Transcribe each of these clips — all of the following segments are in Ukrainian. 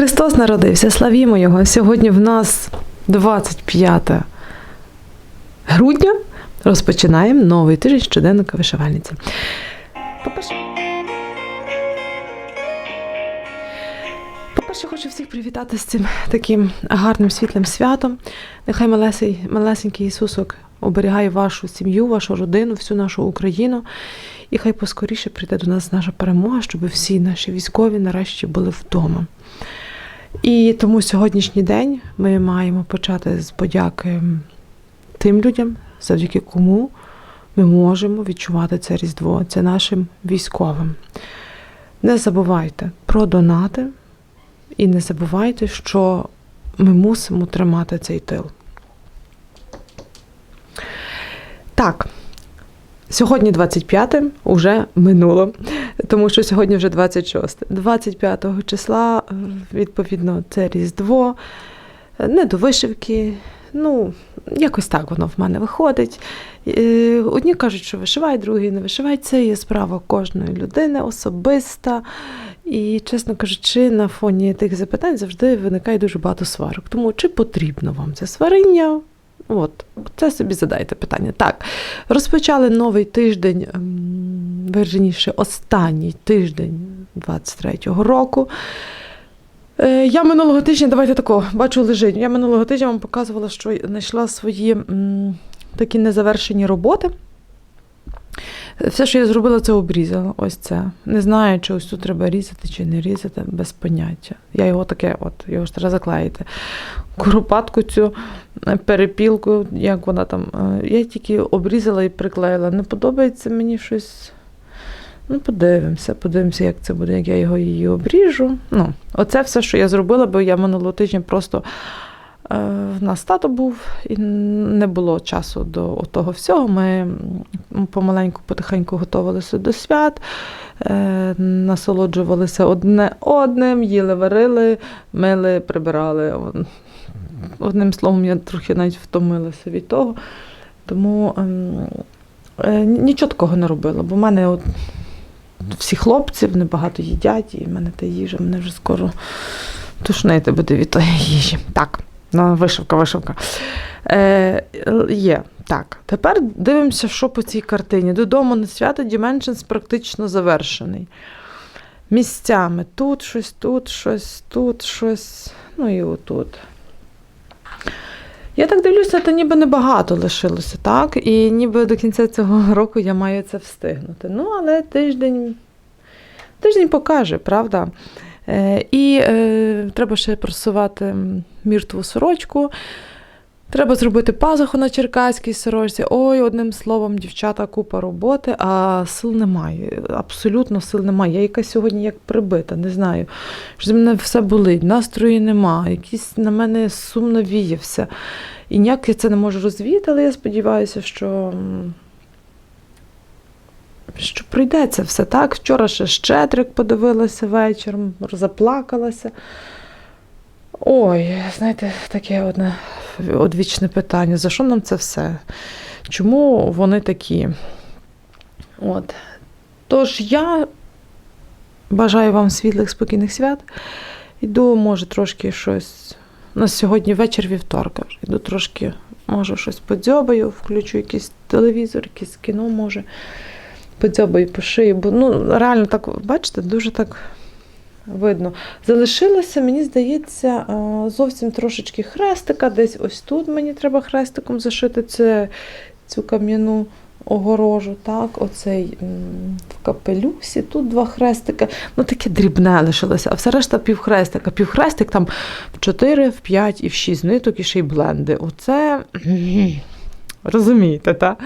Христос народився, славімо Його. Сьогодні в нас 25 грудня. Розпочинаємо новий тиждень щоденника вишивальниці. По-перше, По-перше, хочу всіх привітати з цим таким гарним світлим святом. Нехай малесенький Ісусок оберігає вашу сім'ю, вашу родину, всю нашу Україну. І хай поскоріше прийде до нас наша перемога, щоб всі наші військові нарешті були вдома. І тому сьогоднішній день ми маємо почати з подяки тим людям, завдяки кому ми можемо відчувати це Різдво. Це нашим військовим. Не забувайте про донати і не забувайте, що ми мусимо тримати цей тил. Так, сьогодні 25 уже минуло, тому що сьогодні вже 26. 25 числа, е, відповідно, це Різдво, е, не до вишивки. Ну, якось так воно в мене виходить. Е, Одні кажуть, що вишивай, другі не вишивай. Це є справа кожної людини особиста. І, чесно кажучи, на фоні тих запитань завжди виникає дуже багато сварок. Тому чи потрібно вам це сварення? От, це собі задайте питання. Так, розпочали новий тиждень, ем, верніше, останній тиждень 23-го року. Е, Я минулого тижня, давайте тако, бачу лежить. Я минулого тижня вам показувала, що знайшла свої такі незавершені роботи. Все, що я зробила, це обрізала. Ось це. Не знаю, чи ось тут треба різати, чи не різати, без поняття. Я його таке, от, його ж треба заклеїти. Куропатку цю перепілку, як вона там. е, Я тільки обрізала і приклеїла. Не подобається мені щось. Ну, подивимося, подивимося, як це буде, як я його її обріжу. Ну, оце все, що я зробила, бо я минулого тижня просто е, в нас тато був і не було часу до того всього. Ми помаленьку, потихеньку готувалися до свят, е, насолоджувалися одне одним, їли, варили, мили, прибирали. Одним словом, я трохи навіть втомилася від того. Тому ем, е, нічого такого не робила, бо в мене от всі хлопці, вони багато їдять, і в мене та їжа, мене вже скоро тушнити буде від тої їжі. Так, ну, вишивка, вишивка. Е, є. Так, тепер дивимося, що по цій картині. Додому на свято Dimensions практично завершений. Місцями тут щось, тут щось, тут щось, ну і отут. Я так дивлюся, то ніби небагато лишилося, так? І ніби до кінця цього року я маю це встигнути. Ну, але тиждень, тиждень покаже, правда? Е, і е, треба ще просувати міртву сорочку. Треба зробити пазуху на черкаській сорочці. Ой, одним словом, дівчата, купа роботи, а сил немає. Абсолютно сил немає. Я якась сьогодні як прибита, не знаю. Що мене все болить, настрою нема, якийсь на мене сум навіявся. І ніяк я це не можу розвіяти, але я сподіваюся, що. Що прийдеться все так. Вчора ще щедрик подивилася вечором, заплакалася. Ой, знаєте, таке одне одвічне питання. За що нам це все? Чому вони такі? От. Тож я бажаю вам світлих, спокійних свят. Іду, може, трошки щось. У нас сьогодні вечір вівторка. Іду трошки, може, щось подзьобаю, включу якийсь телевізор, якесь кіно, може, подзьобаю по шиї. Бо ну, реально так, бачите, дуже так видно. Залишилося, мені здається, е, зовсім трошечки хрестика. Десь ось тут мені треба хрестиком зашити це, цю кам'яну огорожу. Так, оцей в капелюсі, тут два хрестика. Ну, таке дрібне лишилося, а все решта півхрестика. Півхрестик там в 4, в 5 і в 6 ниток і ще й бленди. Оце розумієте, так?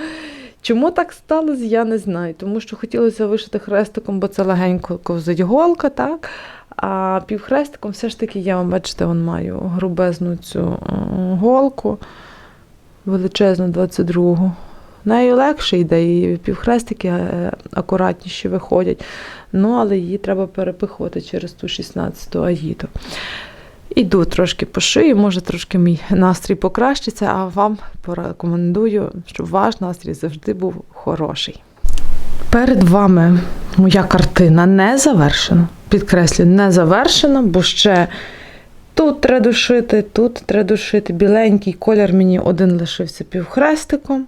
Чому так сталося, я не знаю. Тому що хотілося вишити хрестиком, бо це легенько ковзить голка, так? А півхрестиком все ж таки я вам, бачите, вон маю грубезну цю е, голку, величезну 22-гу. Нею легше йде, і півхрестики е, акуратніші виходять. Ну, але її треба перепихувати через ту 16-ту агіту. Іду трошки по шиї, може трошки мій настрій покращиться, а вам порекомендую, щоб ваш настрій завжди був хороший. Перед вами моя картина не завершена. Підкреслюю, не завершена, бо ще Тут треба душити, тут треба душити. Біленький колір мені один лишився півхрестиком.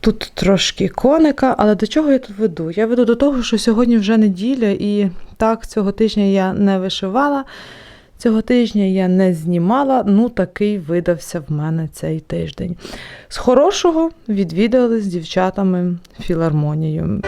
Тут трошки коника, але до чого я тут веду? Я веду до того, що сьогодні вже неділя, і так, цього тижня я не вишивала, цього тижня я не знімала. Ну, такий видався в мене цей тиждень. З хорошого відвідали з дівчатами філармонію.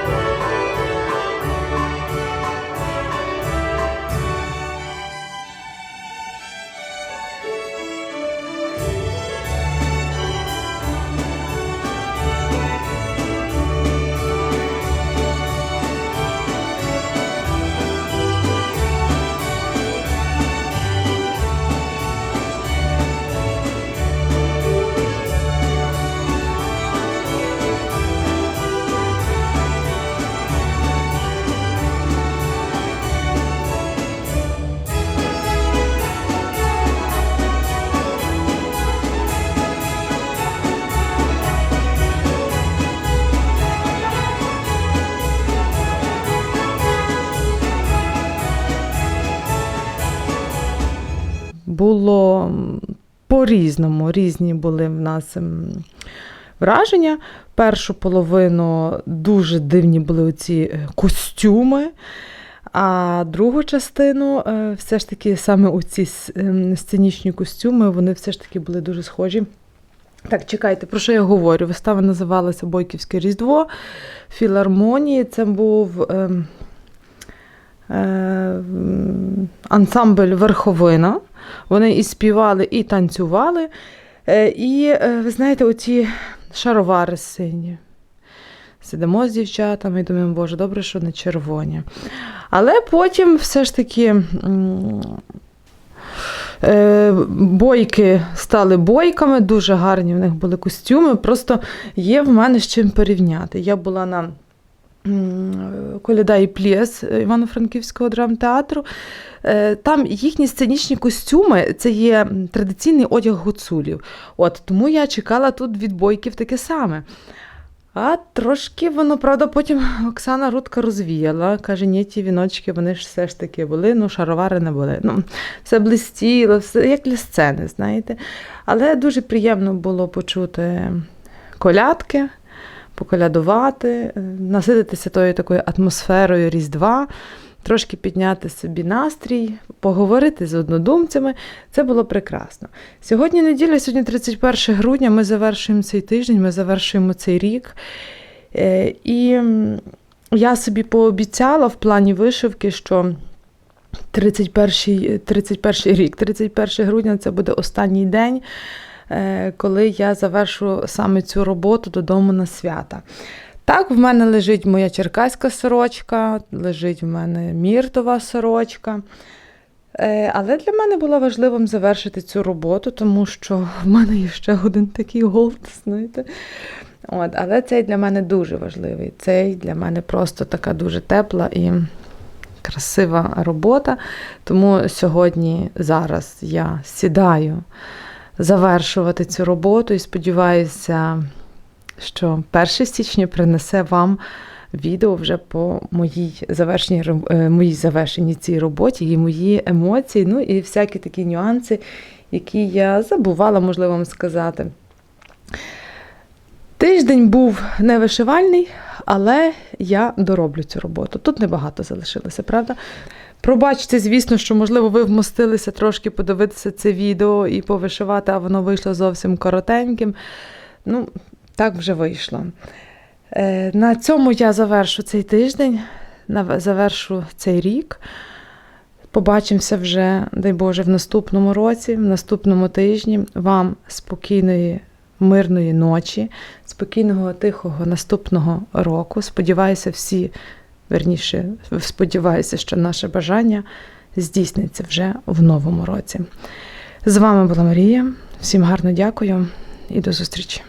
Було по-різному, різні були в нас враження. Першу половину дуже дивні були оці е, костюми. А другу частину, е, все ж таки, саме у ці ем, сценічні костюми, вони все ж таки були дуже схожі. Так, чекайте, про що я говорю? Вистава називалася Бойківське Різдво філармонії. Це був ем, е, ансамбль Верховина. Вони і співали, і танцювали. Е, І, е, ви знаєте, оці шаровари сині. Сидимо з дівчатами і думаємо, боже, добре, що не червоні. Але потім все ж таки е, бойки стали бойками, дуже гарні в них були костюми. Просто є в мене з чим порівняти. Я була на Коляда і Плєс Івано-Франківського драмтеатру. Е, Там їхні сценічні костюми це є традиційний одяг гуцулів. От тому я чекала тут від бойків таке саме. А трошки воно, правда, потім Оксана Рудка розвіяла. Каже, ні, ті віночки, вони ж все ж таки були, ну, шаровари не були. Ну, все блистіло, все як для сцени, знаєте. Але дуже приємно було почути колядки, поколядувати, е, насититися тою такою атмосферою Різдва, трошки підняти собі настрій, поговорити з однодумцями. Це було прекрасно. Сьогодні неділя, сьогодні 31 грудня. Ми завершуємо цей тиждень, ми завершуємо цей рік. Е, І я собі пообіцяла в плані вишивки, що 31, 31 рік, 31 грудня це буде останній день, коли я завершу саме цю роботу додому на свята. Так, в мене лежить моя черкаська сорочка, лежить в мене міртова сорочка. Е, Але для мене було важливим завершити цю роботу, тому що в мене є ще один такий голд, знаєте. От, але цей для мене дуже важливий. Цей для мене просто така дуже тепла і красива робота. Тому сьогодні, зараз я сідаю завершувати цю роботу і сподіваюся, що 1 січня принесе вам відео вже по моїй завершеній, е, моїй завершеній цій роботі і мої емоції, ну і всякі такі нюанси, які я забувала, можливо, вам сказати. Тиждень був не вишивальний, але я дороблю цю роботу. Тут небагато залишилося, правда? Пробачте, звісно, що, можливо, ви вмостилися трошки подивитися це відео і повишивати, а воно вийшло зовсім коротеньким. Ну, так вже вийшло. Е, На цьому я завершу цей тиждень, завершу цей рік. Побачимося вже, дай Боже, в наступному році, в наступному тижні. Вам спокійної, мирної ночі, спокійного, тихого наступного року. Сподіваюся, всі, верніше, сподіваюся, що наше бажання здійсниться вже в новому році. З вами була Марія. Всім гарно дякую і до зустрічі.